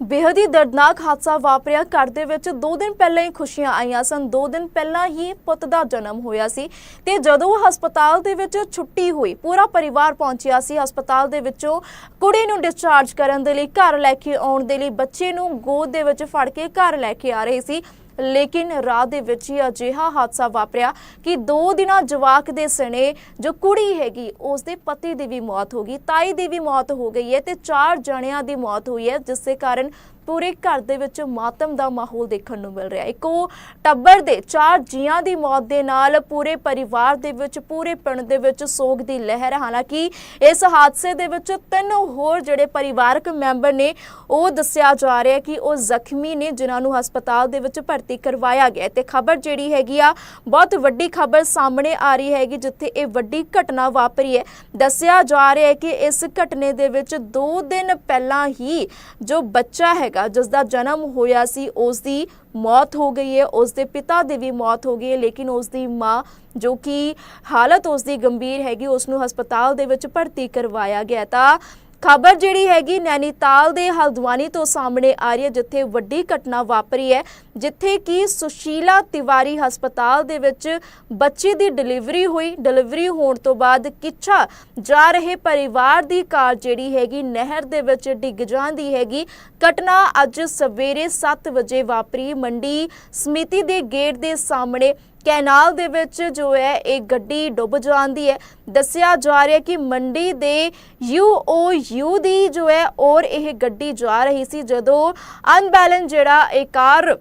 ਬੇਹੱਦ ਹੀ ਦਰਦਨਾਕ ਹਾਦਸਾ ਵਾਪਰਿਆ। ਘਰ ਦੇ ਵਿੱਚ 2 ਦਿਨ ਪਹਿਲਾਂ ਹੀ ਖੁਸ਼ੀਆਂ ਆਈਆਂ ਸਨ। 2 ਦਿਨ ਪਹਿਲਾਂ ਹੀ ਪੁੱਤ ਦਾ ਜਨਮ ਹੋਇਆ ਸੀ ਤੇ ਜਦੋਂ ਹਸਪਤਾਲ ਦੇ ਵਿੱਚ ਛੁੱਟੀ ਹੋਈ, ਪੂਰਾ ਪਰਿਵਾਰ ਪਹੁੰਚਿਆ ਸੀ। ਹਸਪਤਾਲ ਦੇ ਵਿੱਚੋਂ ਕੁੜੀ ਨੂੰ ਡਿਸਚਾਰਜ ਕਰਨ ਦੇ ਲਈ ਘਰ ਲੈ ਕੇ ਆਉਣ ਦੇ ਲਈ ਬੱਚੇ ਨੂੰ ਗੋਦ ਦੇ ਵਿੱਚ ਫੜ ਕੇ ਘਰ ਲੈ ਕੇ ਆ ਰਹੇ ਸੀ। ਲੇਕਿਨ ਰਾਤ ਦੇ ਵਿੱਚ ਹੀ ਅਜਿਹਾ ਹਾਦਸਾ ਵਾਪਰਿਆ ਕਿ ਦੋ ਦਿਨਾਂ ਜਵਾਕ ਦੇ ਸਣੇ ਜੋ ਕੁੜੀ ਹੈਗੀ ਉਸ ਦੇ ਪਤੀ ਦੀ ਵੀ ਮੌਤ ਹੋ ਗਈ, ਤਾਈ ਦੀ ਵੀ ਮੌਤ ਹੋ ਗਈ ਹੈ ਤੇ ਚਾਰ ਜਣਿਆਂ ਦੀ ਮੌਤ ਹੋਈ ਹੈ, ਜਿਸ ਦੇ ਕਾਰਨ ਪੂਰੇ ਘਰ ਦੇ ਵਿੱਚ ਮਾਤਮ ਦਾ ਮਾਹੌਲ ਦੇਖਣ ਨੂੰ ਮਿਲ ਰਿਹਾ ਹੈ। ਇੱਕੋ ਟੱਬਰ ਦੇ, ਚਾਰ ਜੀਆਂ ਦੀ ਮੌਤ ਦੇ ਨਾਲ ਪੂਰੇ ਪਰਿਵਾਰ ਦੇ ਵਿੱਚ, ਪੂਰੇ ਪਿੰਡ ਦੇ ਵਿੱਚ ਸੋਗ ਦੀ ਲਹਿਰ ਹਾਲਾਂਕਿ ਇਸ ਹਾਦਸੇ ਦੇ ਵਿੱਚ ਤਿੰਨ ਹੋਰ ਜਿਹੜੇ ਪਰਿਵਾਰਕ ਮੈਂਬਰ ਨੇ, ਉਹ ਦੱਸਿਆ ਜਾ ਰਿਹਾ ਕਿ ਉਹ ਜ਼ਖਮੀ ਨੇ, ਜਿਨ੍ਹਾਂ ਨੂੰ ਹਸਪਤਾਲ ਦੇ ਵਿੱਚ ਭਰਤੀ ਕਰਵਾਇਆ ਗਿਆ ਤੇ ਖਬਰ ਜਿਹੜੀ ਹੈਗੀ ਆ, ਬਹੁਤ ਵੱਡੀ ਖਬਰ ਸਾਹਮਣੇ ਆ ਰਹੀ ਹੈਗੀ, ਜਿੱਥੇ ਇਹ ਵੱਡੀ ਘਟਨਾ ਵਾਪਰੀ ਹੈ। ਦੱਸਿਆ ਜਾ ਰਿਹਾ ਹੈ ਕਿ ਇਸ ਘਟਨੇ ਦੇ ਵਿੱਚ 2 ਦਿਨ ਪਹਿਲਾਂ ਹੀ ਜੋ ਬੱਚਾ ਹੈਗਾ ਜਿਸ ਦਾ ਜਨਮ ਹੋਇਆ ਸੀ ਉਸ ਦੀ ਮੌਤ ਹੋ ਗਈ ਹੈ ਉਸ ਦੇ ਪਿਤਾ ਦੀ ਵੀ ਮੌਤ ਹੋ ਗਈ ਹੈ, ਲੇਕਿਨ ਉਸ ਦੀ ਮਾਂ, ਜੋ ਕਿ ਹਾਲਤ ਉਸ ਦੀ ਗੰਭੀਰ ਹੈਗੀ ਉਸ ਨੂੰ ਹਸਪਤਾਲ ਦੇ ਵਿੱਚ ਭਰਤੀ ਕਰਵਾਇਆ ਗਿਆ ਤਾਂ ਖਬਰ ਜਿਹੜੀ ਹੈਗੀ ਨੈਨੀਤਾਲ ਦੇ ਹਲਦਵਾਨੀ ਤੋਂ ਸਾਹਮਣੇ ਆ ਰਹੀ ਹੈ, ਜਿੱਥੇ ਵੱਡੀ ਘਟਨਾ ਵਾਪਰੀ ਹੈ, ਜਿੱਥੇ ਕਿ ਸੁਸ਼ੀਲਾ ਤਿਵਾਰੀ ਹਸਪਤਾਲ ਦੇ ਵਿੱਚ ਬੱਚੀ ਦੀ ਡਿਲੀਵਰੀ ਹੋਈ। ਡਿਲੀਵਰੀ ਹੋਣ ਤੋਂ ਬਾਅਦ ਕਿੱਛਾ ਜਾ ਰਹੇ ਪਰਿਵਾਰ ਦੀ ਕਾਰ ਜਿਹੜੀ ਹੈਗੀ ਨਹਿਰ ਦੇ ਵਿੱਚ ਡਿੱਗ ਜਾਂਦੀ ਹੈਗੀ। ਘਟਨਾ ਅੱਜ ਸਵੇਰੇ 7 ਵਜੇ ਵਾਪਰੀ। ਮੰਡੀ ਸਮਿਤੀ ਦੇ ਗੇਟ ਦੇ ਸਾਹਮਣੇ ਕੈਨਾਲ ਦੇ ਵਿੱਚ ਜੋ ਹੈ, ਇਹ ਗੱਡੀ ਡੁੱਬ ਜਾਂਦੀ ਹੈ। ਦੱਸਿਆ ਜਾ ਰਿਹਾ ਕਿ ਮੰਡੀ ਦੇ ਯੂ ਦੀ ਜੋ ਹੈ, ਔਰ ਇਹ ਗੱਡੀ ਜਾ ਰਹੀ ਸੀ ਜਦੋਂ ਅਨਬੈਲੈਂਸ ਜਿਹੜਾ ਇਹ ਕਾਰ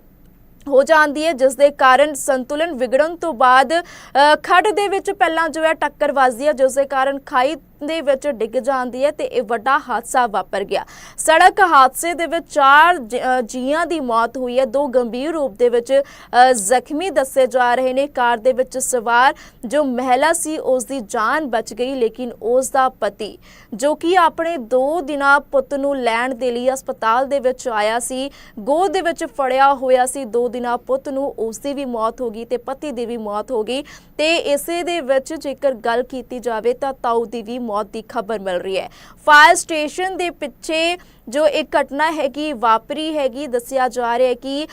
ਹੋ ਜਾਂਦੀ ਹੈ ਜਿਸ ਦੇ ਕਾਰਨ ਸੰਤੁਲਨ ਵਿਗੜਨ ਤੋਂ ਬਾਅਦ ਖੱਡ ਦੇ ਵਿੱਚ ਪਹਿਲਾਂ ਜੋ ਹੈ ਟੱਕਰ ਵੱਜਦੀ ਹੈ ਜਿਸ ਦੇ ਕਾਰਨ ਖਾਈ ਦੇ ਵਿੱਚ ਡਿੱਗ ਜਾਂਦੀ ਹੈ ਤੇ ਇਹ ਵੱਡਾ ਹਾਦਸਾ ਵਾਪਰ ਗਿਆ। ਸੜਕ ਹਾਦਸੇ ਦੇ ਵਿੱਚ ਚਾਰ ਜੀਆਂ ਦੀ ਮੌਤ ਹੋਈ ਹੈ। ਦੋ ਗੰਭੀਰ ਰੂਪ ਦੇ ਵਿੱਚ ਜ਼ਖਮੀ ਦੱਸੇ ਜਾ ਰਹੇ ਨੇ। ਕਾਰ ਦੇ ਵਿੱਚ ਸਵਾਰ ਜੋ ਮਹਿਲਾ ਸੀ ਉਸ ਦੀ ਜਾਨ ਬਚ ਗਈ, ਲੇਕਿਨ ਉਸ ਦਾ ਪਤੀ, ਜੋ ਕਿ ਆਪਣੇ 2 ਦਿਨਾਂ ਪੁੱਤ ਨੂੰ ਲੈਣ ਦੇ ਲਈ ਹਸਪਤਾਲ ਦੇ ਵਿੱਚ ਆਇਆ ਸੀ, ਗੋਦ ਦੇ ਵਿੱਚ ਫੜਿਆ ਹੋਇਆ ਸੀ 2 ਦਿਨਾਂ ਪੁੱਤ ਨੂੰ ਉਸ ਦੀ ਵੀ ਮੌਤ ਹੋ ਗਈ ਤੇ ਪਤੀ ਦੀ ਵੀ ਮੌਤ ਹੋ ਗਈ। ਤੇ ਇਸੇ ਦੇ ਵਿੱਚ ਜੇਕਰ ਗੱਲ ਕੀਤੀ ਜਾਵੇ ਤਾਂ ਤਾਊ ਦੀ ਵੀ ਮੌਤ ਦੀ ਖਬਰ ਮਿਲ ਰਹੀ ਹੈ। ਫਾਇਰ ਸਟੇਸ਼ਨ ਦੇ ਪਿੱਛੇ ਜੋ ਇਹ ਘਟਨਾ ਹੈਗੀ, ਵਾਪਰੀ ਹੈਗੀ, ਦੱਸਿਆ ਜਾ ਰਿਹਾ ਹੈ ਕਿ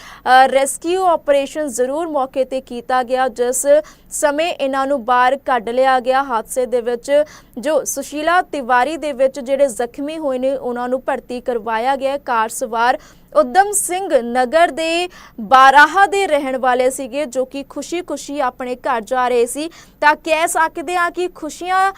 ਰੈਸਕਿਊ ਆਪਰੇਸ਼ਨ ਜ਼ਰੂਰ ਮੌਕੇ ਤੇ ਕੀਤਾ ਗਿਆ, ਜਿਸ ਸਮੇਂ ਇਹਨਾਂ ਨੂੰ ਬਾਹਰ ਕੱਢ ਲਿਆ ਗਿਆ। ਹਾਦਸੇ ਦੇ ਵਿੱਚ ਜੋ ਸੁਸ਼ੀਲਾ ਤਿਵਾਰੀ ਦੇ ਵਿੱਚ ਜਿਹੜੇ ਜ਼ਖਮੀ ਹੋਏ ਨੇ, ਉਹਨਾਂ ਨੂੰ ਭਰਤੀ ਕਰਵਾਇਆ ਗਿਆ। ਕਾਰ ਸਵਾਰ ਉਦਮ ਸਿੰਘ ਨਗਰ ਦੇ ਬਾਰਾਹਾ ਦੇ ਰਹਿਣ ਵਾਲੇ ਸੀਗੇ, ਜੋ ਕਿ ਖੁਸ਼ੀ-ਖੁਸ਼ੀ ਆਪਣੇ ਘਰ ਜਾ ਰਹੇ ਸੀ। ਤਾਂ ਕਹਿ ਸਕਦੇ ਆ ਕਿ ਖੁਸ਼ੀਆਂ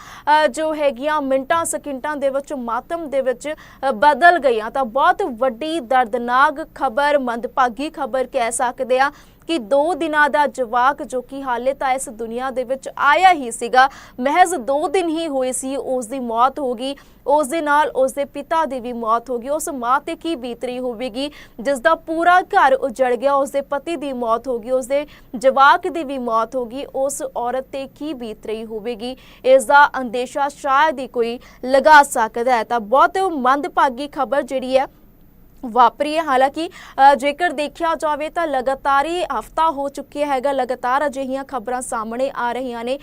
ਜੋ ਹੈਗੀਆਂ, ਮਿੰਟਾਂ, ਸਕਿੰਟਾਂ ਦੇ ਵਿੱਚ, ਮਾਤਮ ਦੇ ਵਿੱਚ ਬਦਲ ਗਈਆਂ। ਤਾਂ ਬਹੁਤ ਵੱਡੀ ਦਰਦਨਾਕ ਖਬਰ, ਮੰਦਭਾਗੀ ਖਬਰ ਕਹਿ ਸਕਦੇ ਆ ਕਿ 2 ਦਿਨਾਂ ਦਾ ਜਵਾਕ ਜੋ ਕਿ ਹਾਲੇ ਤਾਂ ਇਸ ਦੁਨੀਆ ਦੇ ਵਿੱਚ ਆਇਆ ਹੀ ਸੀਗਾ, ਮਹਿਜ਼ 2 ਦਿਨ ਹੀ ਹੋਏ ਸੀ, ਉਸ ਦੀ ਮੌਤ ਹੋ ਗਈ। ਉਸ ਦੇ ਨਾਲ ਉਸ ਦੇ ਪਿਤਾ ਦੀ ਵੀ ਮੌਤ ਹੋ ਗਈ। ਉਸ ਮਾਂ ਤੇ ਕੀ ਬੀਤ ਰਹੀ ਹੋਵੇਗੀ? ਜਿਸ ਦਾ ਪੂਰਾ ਘਰ ਉਜੜ ਗਿਆ, ਉਸ ਦੇ ਪਤੀ ਦੀ ਮੌਤ ਹੋ ਗਈ, ਉਸ ਦੇ ਜਵਾਕ ਦੀ ਵੀ ਮੌਤ ਹੋ ਗਈ। ਉਸ ਔਰਤ ਤੇ ਕੀ ਬੀਤ ਰਹੀ ਹੋਵੇਗੀ? ਇਸ ਦਾ ਅੰਦੇਸ਼ਾ ਸ਼ਾਇਦ ਹੀ ਕੋਈ ਲਗਾ ਸਕਦਾ ਹੈ। ਤਾਂ ਬਹੁਤ ਮੰਦਭਾਗੀ ਖਬਰ ਜਿਹੜੀ ਹੈ ਵਾਪਰੀ ਹੈ ਹਾਲਾਂਕਿ ਜੇਕਰ ਦੇਖਿਆ ਜਾਵੇ ਤਾਂ ਲਗਾਤਾਰ ਹੀ ਹਫਤਾ ਹੋ ਚੁੱਕਿਆ ਹੈਗਾ। ਲਗਾਤਾਰ ਅਜਿਹੀਆਂ ਖਬਰਾਂ ਸਾਹਮਣੇ ਆ ਰਹੀਆਂ ਨੇ।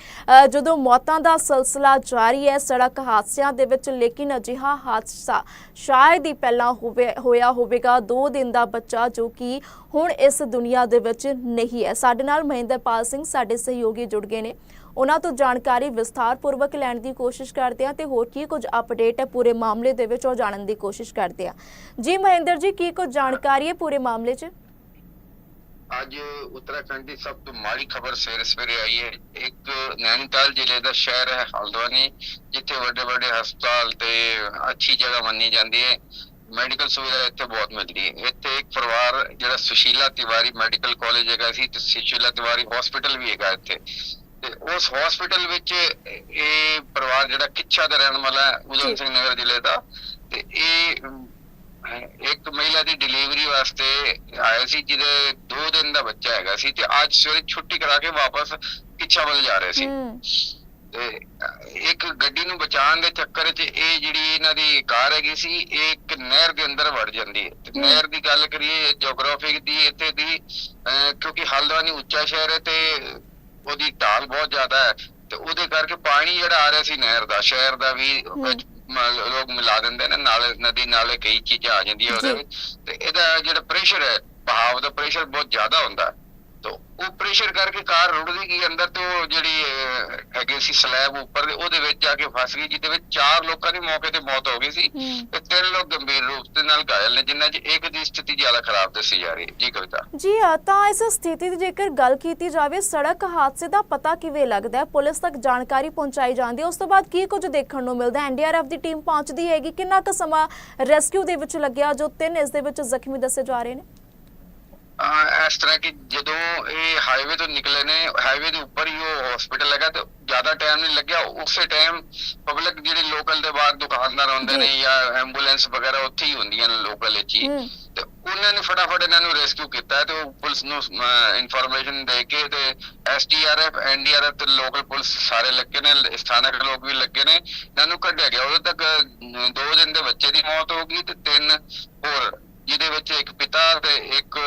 ਜਦੋਂ ਮੌਤਾਂ ਦਾ ਸਿਲਸਿਲਾ ਜਾਰੀ ਹੈ, ਸੜਕ ਹਾਦਸਿਆਂ ਦੇ ਵਿੱਚ ਲੇਕਿਨ ਅਜਿਹਾ ਹਾਦਸਾ ਸ਼ਾਇਦ ਹੀ ਪਹਿਲਾਂ ਹੋਵੇ, ਹੋਇਆ ਹੋਵੇਗਾ। 2 ਦਿਨ ਦਾ ਬੱਚਾ ਜੋ ਕਿ ਹੁਣ ਇਸ ਦੁਨੀਆ ਦੇ ਵਿੱਚ ਨਹੀਂ ਹੈ। ਸਾਡੇ ਨਾਲ ਮਹਿੰਦਰਪਾਲ ਸਿੰਘ, ਸਾਡੇ ਸਹਿਯੋਗੀ ਜੁੜ ਗਏ ਨੇ। ਉਹਨਾਂ ਤੋਂ ਜਾਣਕਾਰੀ ਵਿਸਥਾਰਪੂਰਵਕ ਲੈਣ ਦੀ ਕੋਸ਼ਿਸ਼ ਕਰਦੇ ਹਾਂ ਤੇ ਹੋਰ ਕੀ ਕੁਝ ਅਪਡੇਟ ਹੈ ਪੂਰੇ ਮਾਮਲੇ ਦੇ ਵਿੱਚ ਉਹ ਜਾਣਨ ਦੀ ਕੋਸ਼ਿਸ਼ ਕਰਦੇ ਹਾਂ। ਜੀ ਮਹਿੰਦਰ ਜੀ, ਕੀ ਕੁਝ ਜਾਣਕਾਰੀ ਹੈ ਪੂਰੇ ਮਾਮਲੇ 'ਚ? ਅੱਜ ਉੱਤਰਾਖੰਡ ਦੀ ਸਭ ਤੋਂ ਮਾੜੀ ਖਬਰ ਸਵੇਰੇ ਸਵੇਰੇ ਆਈ ਹੈ। ਇੱਕ ਨੈਨੀਤਾਲ ਜ਼ਿਲ੍ਹੇ ਦਾ ਸ਼ਹਿਰ ਹੈ ਹਲਦਵਾਨੀ, ਜਿੱਥੇ ਵੱਡੇ ਵੱਡੇ ਹਸਪਤਾਲ ਤੇ ਅੱਛੀ ਜਗ੍ਹਾ ਮੰਨੀ ਜਾਂਦੀ ਹੈ। ਮੈਡੀਕਲ ਸੁਵਿਧਾ ਇੱਥੇ ਬਹੁਤ ਮਿਲਦੀ ਹੈ। ਇੱਥੇ ਇੱਕ ਪਰਿਵਾਰ ਜਿਹੜਾ ਸੁਸ਼ੀਲਾ ਤਿਵਾਰੀ ਮੈਡੀਕਲ ਕਾਲਜ ਹੈਗਾ ਸੀ ਤੇ ਸੁਸ਼ੀਲਾ ਤਿਵਾਰੀ ਹਸਪੀਟਲ ਵੀ ਹੈਗਾ ਇੱਥੇ। ਤੇ ਉਸ ਹਸਪੀਟਲ ਵਿੱਚ ਇਹ ਪਰਿਵਾਰ ਜਿਹੜਾ ਕਿੱਛਾ ਦਾ ਰਹਿਣ ਵਾਲਾ ਹੈ ਉਦਮ। ਸਿੰਘ ਨਗਰ ਜ਼ਿਲ੍ਹੇ ਦਾ ਤੇ ਇਹ ਇੱਕ ਮਹਿਲਾ ਦੀ ਡਿਲੀਵਰੀ ਵਾਸਤੇ ਆਏ ਸੀ ਜਿਹਦੇ 2 ਦਿਨ ਦਾ ਬੱਚਾ ਹੈਗਾ ਸੀ ਤੇ ਅੱਜ ਸਵੇਰੇ ਛੁੱਟੀ ਕਰਾ ਕੇ ਵਾਪਸ ਕਿੱਛਾ ਵੱਲ ਜਾ ਰਹੇ ਸੀ ਤੇ ਇੱਕ ਗੱਡੀ ਨੂੰ ਬਚਾਉਣ ਦੇ ਚੱਕਰ 'ਚ ਇਹ ਜਿਹੜੀ ਇਹਨਾਂ ਦੀ ਕਾਰ ਹੈਗੀ ਸੀ ਇਹ ਇੱਕ ਨਹਿਰ ਦੇ ਅੰਦਰ ਵੜ ਜਾਂਦੀ ਹੈ ਤੇ। ਨਹਿਰ ਦੀ ਗੱਲ ਕਰੀਏ ਜੀਓਗ੍ਰਾਫਿਕ ਦੀ ਇੱਥੇ ਦੀ ਕਿਉਂਕਿ ਹਲਦਵਾਨੀ ਉੱਚਾ ਸ਼ਹਿਰ ਹੈ ਤੇ ਉਹਦੀ ਢਾਲ ਬਹੁਤ ਜ਼ਿਆਦਾ ਹੈ ਤੇ ਉਹਦੇ ਕਰਕੇ ਪਾਣੀ ਜਿਹੜਾ ਆ ਰਿਹਾ ਸੀ ਨਹਿਰ ਦਾ ਸ਼ਹਿਰ ਦਾ ਵੀ ਲੋਕ ਮਿਲਾ ਦਿੰਦੇ ਨੇ ਨਾਲੇ ਨਦੀ ਨਾਲੇ ਕਈ ਚੀਜ਼ਾਂ ਆ ਜਾਂਦੀਆਂ ਉਹਦੇ। ਵਿੱਚ ਤੇ ਇਹਦਾ ਜਿਹੜਾ ਪ੍ਰੈਸ਼ਰ ਹੈ ਬਹਾਵ ਦਾ ਪ੍ਰੈਸ਼ਰ ਬਹੁਤ ਜ਼ਿਆਦਾ ਹੁੰਦਾ ਹੈ। ਤਾਂ ਉਹ ਪ੍ਰੈਸ਼ਰ ਕਰਕੇ ਕਾਰ ਰੁੜਦੀ ਗਈ ਅੰਦਰ ਤੇ ਉਹ ਜਿਹੜੀ ਹੈਗੀ ਸੀ ਸਲੈਬ ਉੱਪਰ ਦੇ ਉਹਦੇ ਵਿੱਚ ਜਾ ਕੇ ਫਸ ਗਈ ਜਿਹਦੇ ਵਿੱਚ ਚਾਰ ਲੋਕਾਂ ਦੀ ਮੌਕੇ ਤੇ ਮੌਤ ਹੋ ਗਈ ਸੀ। ਤੇ ਤਿੰਨ ਲੋਕ ਗੰਭੀਰ ਰੂਪ ਦੇ ਨਾਲ ਘਾਇਲ ਨੇ ਜਿਨ੍ਹਾਂ 'ਚ ਇੱਕ ਦੀ ਸਥਿਤੀ ਜ਼ਿਆਦਾ ਖਰਾਬ ਦੱਸੀ ਜਾ ਰਹੀ ਹੈ। ਜੀ ਕਵਿਤਾ। ਜੀ ਤਾਂ ਇਸ ਸਥਿਤੀ ਦੀ ਜੇਕਰ ਗੱਲ ਕੀਤੀ ਜਾਵੇ ਸੜਕ ਹਾਦਸੇ ਦਾ ਪਤਾ ਕਿਵੇਂ ਲੱਗਦਾ ਹੈ? ਪੁਲਿਸ ਤੱਕ ਜਾਣਕਾਰੀ ਪਹੁੰਚਾਈ ਜਾਂਦੀ ਹੈ। ਉਸ ਤੋਂ ਬਾਅਦ ਕੀ ਕੁਝ ਦੇਖਣ ਨੂੰ ਮਿਲਦਾ ਹੈ? ਐਨਡੀਆਰਐਫ ਦੀ ਟੀਮ ਪਹੁੰਚਦੀ ਹੈਗੀ। ਕਿੰਨਾ ਕੁ ਸਮਾਂ ਰੈਸਕਿਊ ਦੇ ਵਿੱਚ ਲੱਗਿਆ ਜੋ ਤਿੰਨ ਇਸ ਦੇ ਵਿੱਚ ਜ਼ਖਮੀ ਦੱਸੇ ਜਾ ਰਹੇ ਨੇ? ਇਸ ਤਰ੍ਹਾਂ ਕਿ ਜਦੋਂ ਇਹ ਹਾਈਵੇ ਤੋਂ ਨਿਕਲੇ ਨੇ ਹਾਈਵੇ ਦੇ ਉੱਪਰ ਹੀ ਉਹ ਹਸਪੀਟਲ ਹੈਗਾ ਤੇ ਜ਼ਿਆਦਾ ਟਾਈਮ ਨਹੀਂ ਲੱਗਿਆ ਉਸੇ ਟਾਈਮ ਪਬਲਿਕ ਜਿਹੜੇ ਲੋਕਲ ਦੇ ਬਾਹਰ ਦੁਕਾਨਦਾਰ ਹੁੰਦੇ ਨੇ ਜੀ। ਐਂਬੂਲੈਂਸ ਵਗੈਰਾ ਉੱਥੇ ਹੀ ਹੁੰਦੀਆਂ ਨੇ ਲੋਕਲ ਵਿੱਚ ਹੀ। ਤੇ ਉਹਨਾਂ ਨੇ ਫਟਾਫਟ ਇਹਨਾਂ ਨੂੰ ਰੈਸਕਿਊ ਕੀਤਾ ਤੇ ਉਹ ਪੁਲਿਸ ਨੂੰ ਇਨਫੋਰਮੇਸ਼ਨ ਦੇ ਕੇ ਤੇ ਐਸਡੀਆਰਐਫ ਐਨਡੀਆਰਐਫ ਤੇ ਲੋਕਲ ਪੁਲਿਸ ਸਾਰੇ ਲੱਗੇ ਨੇ ਸਥਾਨਕ ਲੋਕ ਵੀ ਲੱਗੇ ਨੇ ਇਹਨਾਂ ਨੂੰ ਕੱਢਿਆ ਗਿਆ ਉਦੋਂ ਤੱਕ ਦੋ ਦਿਨ ਦੇ ਬੱਚੇ ਦੀ ਮੌਤ ਹੋ ਗਈ ਤੇ ਤਿੰਨ ਹੋਰ ਜਿਹਦੇ ਵਿੱਚ ਇੱਕ ਪਿਤਾ ਤੇ ਇੱਕ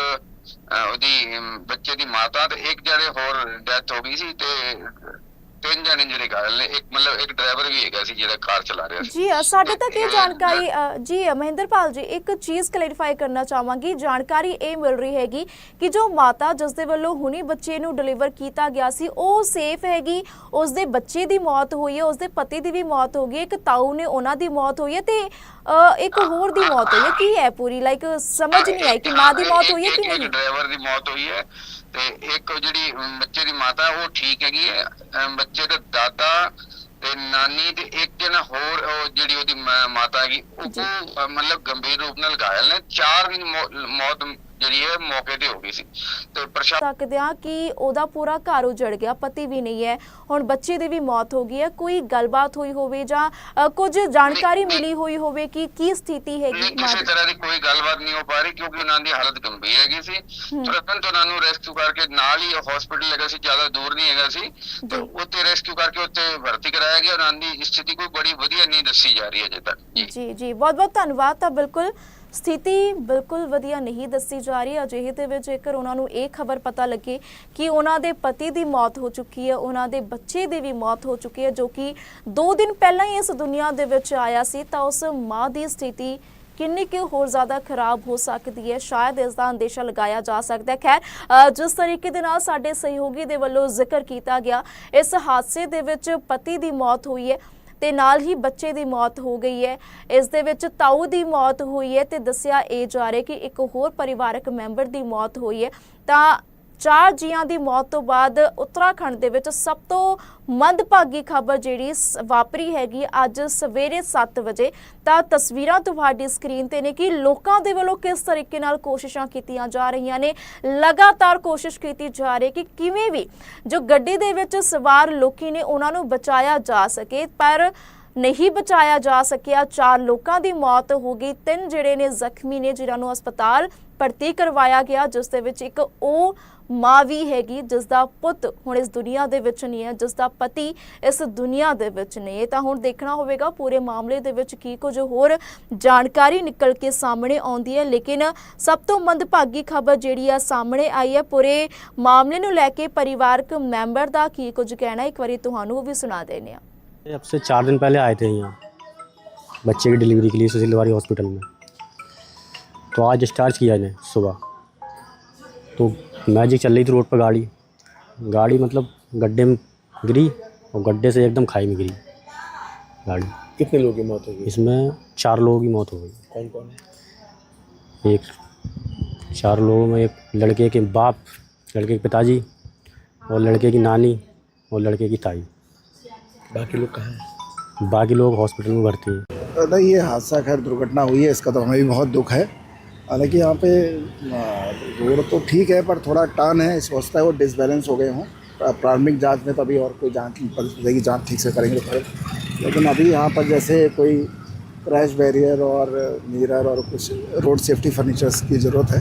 ਉਹਦੀ ਬੱਚੇ ਦੀ ਮਾਤਾ ਤੇ ਇੱਕ ਜਿਹੜੇ ਹੋਰ ਡੈਥ ਹੋ ਗਈ ਸੀ ਤੇ ਤਿੰਨ ਜਣੇ ਜਿਹੜੇ ਘਾਇਲ ਨੇ ਇੱਕ ਮਤਲਬ ਇੱਕ ਡਰਾਈਵਰ ਵੀ ਹੈਗਾ ਸੀ ਜਿਹੜਾ ਕਾਰ ਚਲਾ ਰਿਹਾ ਸੀ। ਜੀ ਸਾਡੇ ਤੱਕ ਇਹ ਜਾਣਕਾਰੀ ਜੀ ਮਹਿੰਦਰਪਾਲ ਜੀ ਇੱਕ ਚੀਜ਼ ਕਲੈਰੀਫਾਈ ਕਰਨਾ ਚਾਹਾਂਗੀ ਜਾਣਕਾਰੀ ਇਹ ਮਿਲ ਰਹੀ ਹੈਗੀ ਕਿ ਜੋ ਮਾਤਾ ਜਿਸ ਦੇ ਵੱਲੋਂ ਹੁਣੀ ਬੱਚੇ ਨੂੰ ਡਿਲੀਵਰ ਕੀਤਾ ਗਿਆ ਸੀ ਉਹ ਸੇਫ ਹੈਗੀ ਉਸ ਦੇ ਬੱਚੇ ਦੀ ਮੌਤ ਹੋਈ ਹੈ ਉਸ ਦੇ ਪਤੀ ਦੀ ਵੀ ਮੌਤ ਹੋ ਗਈ ਇੱਕ ਤਾਊ ਨੇ ਉਹਨਾਂ ਦੀ ਮੌਤ ਹੋਈ ਹੈ ਤੇ ਇੱਕ ਹੋਰ ਦੀ ਮੌਤ ਹੋਈ ਹੈ। ਕੀ ਹੈ ਪੂਰੀ? ਲਾਈਕ ਸਮਝ ਨਹੀਂ ਆਈ ਕਿ ਮਾਂ ਦੀ ਮੌਤ ਹੋਈ ਹੈ ਕਿ ਨਹੀਂ? ਡਰਾਈਵਰ ਦੀ ਮੌਤ ਹੋਈ ਹੈ ਤੇ ਇੱਕ ਜਿਹੜੀ ਬੱਚੇ ਦੀ ਮਾਤਾ ਉਹ ਠੀਕ ਹੈਗੀ ਹੈ ਬੱਚੇ ਦਾ ਦਾਦਾ ਤੇ ਨਾਨੀ ਤੇ ਇੱਕ ਜਣਾ ਹੋਰ ਉਹ ਜਿਹੜੀ ਉਹਦੀ ਮ- ਮਾਤਾ ਹੈਗੀ ਉਹ ਮਤਲਬ ਗੰਭੀਰ ਰੂਪ ਨਾਲ ਘਾਇਲ ਨੇ। ਚਾਰ ਦੀ ਮੌ- ਮੌਤ ਜਿਹੜੀ ਹੈ ਮੌਕੇ ਤੇ ਹੋ ਗਈ ਸੀ। ਤੇ ਪ੍ਰਸ਼ਾਸਨ ਸਕਦੇ ਹਾਂ ਕਿ ਉਹਦਾ ਪੂਰਾ ਘਰ ਉਜੜ ਗਿਆ ਪਤੀ ਵੀ ਨਹੀਂ ਹੈ। ਹੁਣ ਬੱਚੇ ਦੀ ਵੀ ਮੌਤ ਹੋ ਗਈ ਹੈ। ਕੋਈ ਗੱਲਬਾਤ ਹੋਈ ਹੋਵੇ ਜਾਂ ਅ, ਕੁਝ ਜਾਣਕਾਰੀ ਮਿਲੀ ਹੋਈ ਹੋਵੇ ਕਿ ਕੀ ਸਥਿਤੀ ਹੈਗੀ ਨਹੀਂ, ਮਾਂ ਕਿਸੇ ਦੀ ਤਰ੍ਹਾਂ ਦੀ ਕੋਈ ਗੱਲਬਾਤ ਨਹੀਂ ਹੋ ਪਾ ਰਹੀ ਕਿਉਂਕਿ ਉਹਨਾਂ ਦੀ ਹਾਲਤ ਗੰਭੀਰ ਹੈਗੀ ਸੀ। ਤੁਰੰਤ ਉਹਨਾਂ ਨੂੰ ਰੈਸਕਿਊ ਕਰਕੇ ਨਾਲ ਹੀ ਹਸਪੀਟਲ ਹੈਗਾ ਸੀ ਜ਼ਿਆਦਾ ਦੂਰ ਨਹੀਂ ਹੈਗਾ ਸੀ। ਤੇ ਜੀ। ਉੱਥੇ ਰੈਸਕਿਊ ਕਰਕੇ ਉੱਥੇ ਭਰਤੀ ਕਰਾਇਆ ਗਿਆ। ਉਹਨਾਂ ਦੀ ਸਥਿਤੀ ਕੋਈ ਬੜੀ ਵਧੀਆ ਨਹੀਂ ਦੱਸੀ ਜਾ ਰਹੀ ਅਜੇ ਤੱਕ। ਜੀ। ਜੀ ਜੀ। ਬਹੁਤ ਬਹੁਤ ਧੰਨਵਾਦ ਤਾਂ ਬਿਲਕੁਲ ਸਥਿਤੀ ਬਿਲਕੁਲ ਵਧੀਆ ਨਹੀਂ ਦੱਸੀ ਜਾ ਰਹੀ। ਅਜਿਹੇ ਦੇ ਵਿੱਚ ਜੇਕਰ ਉਹਨਾਂ ਨੂੰ ਇਹ ਖਬਰ ਪਤਾ ਲੱਗੇ ਕਿ ਉਹਨਾਂ ਦੇ ਪਤੀ ਦੀ ਮੌਤ ਹੋ ਚੁੱਕੀ ਹੈ, ਉਹਨਾਂ ਦੇ ਬੱਚੇ ਦੀ ਵੀ ਮੌਤ ਹੋ ਚੁੱਕੀ ਹੈ, ਜੋ ਕਿ 2 ਦਿਨ ਪਹਿਲਾਂ ਹੀ ਇਸ ਦੁਨੀਆ ਦੇ ਵਿੱਚ ਆਇਆ ਸੀ, ਤਾਂ ਉਸ ਮਾਂ ਦੀ ਸਥਿਤੀ ਕਿੰਨੀ ਕੁ ਹੋਰ ਜ਼ਿਆਦਾ ਖਰਾਬ ਹੋ ਸਕਦੀ ਹੈ, ਸ਼ਾਇਦ ਇਸ ਦਾ ਅੰਦੇਸ਼ਾ ਲਗਾਇਆ ਜਾ ਸਕਦਾ ਹੈ। ਖੈਰ ਜਿਸ ਤਰੀਕੇ ਦੇ ਨਾਲ ਸਾਡੇ ਸਹਿਯੋਗੀ ਦੇ ਵੱਲੋਂ ਜ਼ਿਕਰ ਕੀਤਾ ਗਿਆ, ਇਸ ਹਾਦਸੇ ਦੇ ਵਿੱਚ ਪਤੀ ਦੀ ਮੌਤ ਹੋਈ ਹੈ। ਤੇ ਨਾਲ ਹੀ ਬੱਚੇ ਦੀ ਮੌਤ ਹੋ ਗਈ ਹੈ। ਇਸ ਦੇ ਵਿੱਚ ਤਾਊ ਦੀ ਮੌਤ ਹੋਈ ਹੈ ਤੇ ਦੱਸਿਆ ਇਹ ਜਾ ਰਿਹਾ ਕਿ ਇੱਕ ਹੋਰ ਪਰਿਵਾਰਕ ਮੈਂਬਰ ਦੀ ਮੌਤ ਹੋਈ ਹੈ। ਤਾਂ ਚਾਰ ਜੀਆਂ ਦੀ ਮੌਤ ਤੋਂ ਬਾਅਦ ਉੱਤਰਾਖੰਡ ਦੇ ਵਿੱਚ ਸਭ ਤੋਂ ਮੰਦਭਾਗੀ ਖਬਰ ਜਿਹੜੀ ਸ- ਵਾਪਰੀ ਹੈਗੀ ਅੱਜ ਸਵੇਰੇ 7 ਵਜੇ। ਤਾਂ ਤਸਵੀਰਾਂ ਤੁਹਾਡੀ ਸਕਰੀਨ ਤੇ ਨੇ ਕਿ ਲੋਕਾਂ ਦੇ ਵੱਲੋਂ ਕਿਸ ਤਰੀਕੇ ਨਾਲ ਕੋਸ਼ਿਸ਼ਾਂ ਕੀਤੀਆਂ ਜਾ ਰਹੀਆਂ ਨੇ। ਲਗਾਤਾਰ ਕੋਸ਼ਿਸ਼ ਕੀਤੀ ਜਾ ਰਹੀ ਹੈ ਕਿ ਕਿਵੇਂ ਵੀ ਜੋ ਗੱਡੀ ਦੇ ਵਿੱਚ ਸਵਾਰ ਲੋਕੀ ਨੇ ਉਹਨਾਂ ਨੂੰ ਬਚਾਇਆ ਜਾ ਸਕੇ। ਪਰ ਨਹੀਂ ਬਚਾਇਆ ਜਾ ਸਕਿਆ। ਚਾਰ ਲੋਕਾਂ ਦੀ ਮੌਤ ਹੋ ਗਈ। ਤਿੰਨ ਜਿਹੜੇ ਨੇ ਜ਼ਖਮੀ ਨੇ, ਜਿਨ੍ਹਾਂ ਨੂੰ ਹਸਪਤਾਲ ਭਰਤੀ ਕਰਵਾਇਆ ਗਿਆ, ਜਿਸ ਦੇ ਵਿੱਚ ਇੱਕ ਉਹ ਮਾਂ ਵੀ ਹੈਗੀ ਜਿਸ ਦਾ ਪੁੱਤ ਹੁਣ ਇਸ ਦੁਨੀਆ ਦੇ ਵਿੱਚ ਨਹੀਂ ਹੈ ਜਿਸ ਦਾ ਪਤੀ ਇਸ ਦੁਨੀਆ ਦੇ ਵਿੱਚ ਨਹੀਂ ਹੈ ਤਾਂ ਹੁਣ ਦੇਖਣਾ ਹੋਵੇਗਾ ਪੂਰੇ ਮਾਮਲੇ ਦੇ ਵਿੱਚ ਕੀ ਕੁਝ ਹੋਰ ਜਾਣਕਾਰੀ ਨਿਕਲ ਕੇ ਸਾਹਮਣੇ ਆਉਂਦੀ ਹੈ ਲੇਕਿਨ ਸਭ ਤੋਂ ਮੰਦਭਾਗੀ ਖਬਰ ਜਿਹੜੀ ਆ ਸਾਹਮਣੇ ਆਈ ਹੈ ਪੂਰੇ ਮਾਮਲੇ ਨੂੰ ਲੈ ਕੇ ਪਰਿਵਾਰਕ ਮੈਂਬਰ ਦਾ ਕੀ ਕੁਝ ਕਹਿਣਾ ਇੱਕ ਵਾਰੀ ਤੁਹਾਨੂੰ ਉਹ ਵੀ ਸੁਣਾ ਦੇਣੇ ਆ ये अब से चार दिन पहले आए थे यहाँ बच्चे की डिलीवरी के लिए सुशीलवाड़ी हॉस्पिटल में तो आज डिस्चार्ज किया इन्हें सुबह तो मैजिक चल रही थी रोड पर गाड़ी। गाड़ी मतलब गड्ढे में गिरी और गड्ढे से एकदम खाई में गिरी गाड़ी। कितने लोगों की मौत हो गई इसमें चार लोगों की मौत हो गई। कौन कौन है? एक चार लोगों में एक लड़के के बाप लड़के के पिताजी और लड़के की नानी और लड़के की ताई। बाकी लोग कहाँ हैं? बाकी लोग हॉस्पिटल में भर्ती हैं। नहीं ये हादसा खैर दुर्घटना हुई है इसका तो हमें भी बहुत दुख है। हालाँकि यहाँ पे रोड तो ठीक है पर थोड़ा टर्न है। इस होता है वो डिसबैलेंस हो गए हों। प्रारंभिक जाँच में तो अभी और कोई जाँच की जाँच ठीक से करेंगे तो फिर लेकिन अभी यहाँ पर जैसे कोई क्रैश बैरियर और मिरर और कुछ रोड सेफ्टी फर्नीचर्स की ज़रूरत है।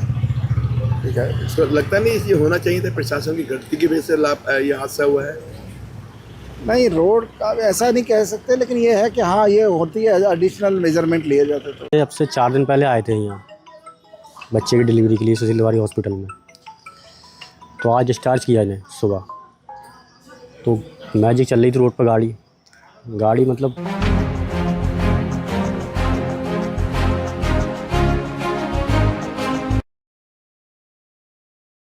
ठीक है? इसको लगता नहीं ये होना चाहिए था प्रशासन की गलती की वजह से लाभ ये हादसा हुआ है? नहीं रोड का ऐसा नहीं कह सकते लेकिन ये है कि हाँ ये होती है एडिशनल मेज़रमेंट लिए जाते तो। ये अब से चार दिन पहले आए थे यहाँ। बच्चे की डिलीवरी के लिए सुशीलवाड़ी हॉस्पिटल में तो आज डिस्चार्ज किया इन्हें सुबह तो मैजिक चल रही थी रोड पर गाड़ी गाड़ी मतलब